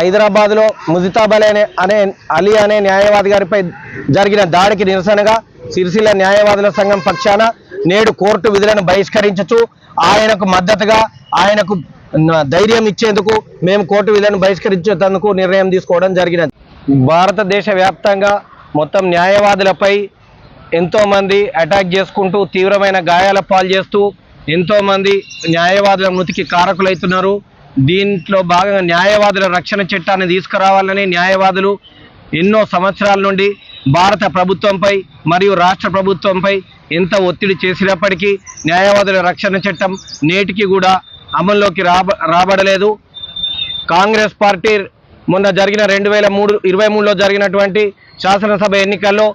హైదరాబాద్లో ముజితాబ్ అలీ అనే అనే అలీ అనే న్యాయవాది గారిపై జరిగిన దాడికి నిరసనగా సిరిసిల్ల న్యాయవాదుల సంఘం పక్షాన నేడు కోర్టు విధులను బహిష్కరించచ్చు. ఆయనకు మద్దతుగా ఆయనకు న- ధైర్యం ఇచ్చేందుకు మేము కోర్టు విధులను బహిష్కరించేందుకు నిర్ణయం తీసుకోవడం జరిగినది. భారతదేశ వ్యాప్తంగా మొత్తం న్యాయవాదులపై ఎంతోమంది అటాక్ చేసుకుంటూ తీవ్రమైన గాయాల పాలు చేస్తూ ఎంతోమంది న్యాయవాదుల మృతికి కారకులవుతున్నారు దీంట్లో భాగంగా న్యాయవాదుల రక్షణ చట్టాన్ని తీసుకురావాలని న్యాయవాదులు ఎన్నో సంవత్సరాల నుండి భారత ప్రభుత్వంపై మరియు రాష్ట్ర ప్రభుత్వంపై ఎంత ఒత్తిడి చేసినప్పటికీ న్యాయవాదుల రక్షణ చట్టం నేటికి కూడా అమల్లోకి రాబ రాబడలేదు. కాంగ్రెస్ పార్టీ మొన్న జరిగిన రెండు వేల మూడు ఇరవై మూడులో జరిగినటువంటి శాసనసభ ఎన్నికల్లో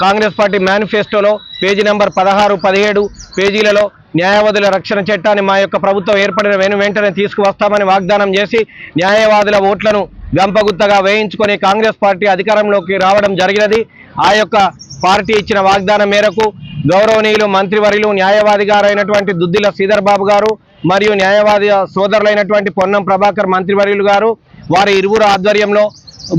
కాంగ్రెస్ పార్టీ మేనిఫెస్టోలో పేజీ నెంబర్ పదహారు పదిహేడు పేజీలలో న్యాయవాదుల రక్షణ చట్టాన్ని మా యొక్క ప్రభుత్వం ఏర్పడిన వెను వెంటనే తీసుకువస్తామని వాగ్దానం చేసి న్యాయవాదుల ఓట్లను గంపగుత్తగా వేయించుకొని కాంగ్రెస్ పార్టీ అధికారంలోకి రావడం జరిగినది. ఆ యొక్క పార్టీ ఇచ్చిన వాగ్దానం మేరకు గౌరవనీయులు మంత్రివర్యులు న్యాయవాది గారైనటువంటి దుద్దిల శ్రీధర్ బాబు గారు మరియు న్యాయవాది సోదరులైనటువంటి పొన్నం ప్రభాకర్ మంత్రివర్యులు గారు వారి ఇరువురు ఆధ్వర్యంలో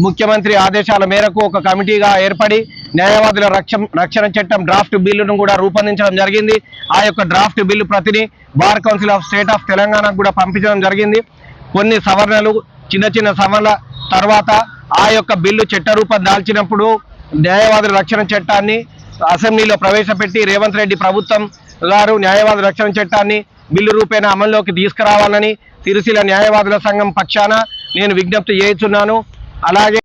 ముఖ్యమంత్రి ఆదేశాల మేరకు ఒక కమిటీగా ఏర్పడి న్యాయవాదుల రక్షణ రక్షణ చట్టం డ్రాఫ్ట్ బిల్లును కూడా రూపొందించడం జరిగింది. ఆ యొక్క draft bill ప్రతిని bar council of state of తెలంగాణకు కూడా పంపించడం జరిగింది. కొన్ని సవరణలు చిన్న చిన్న సవరణల తర్వాత ఆ యొక్క బిల్లు చట్టరూపం దాల్చినప్పుడు న్యాయవాదుల రక్షణ చట్టాన్ని అసెంబ్లీలో ప్రవేశపెట్టి రేవంత్ రెడ్డి ప్రభుత్వం గారు న్యాయవాద రక్షణ చట్టాన్ని బిల్లు రూపేణ అమల్లోకి తీసుకురావాలని సిరిసిల న్యాయవాదుల సంఘం పక్షాన నేను విజ్ఞప్తి చేస్తున్నాను అలాగే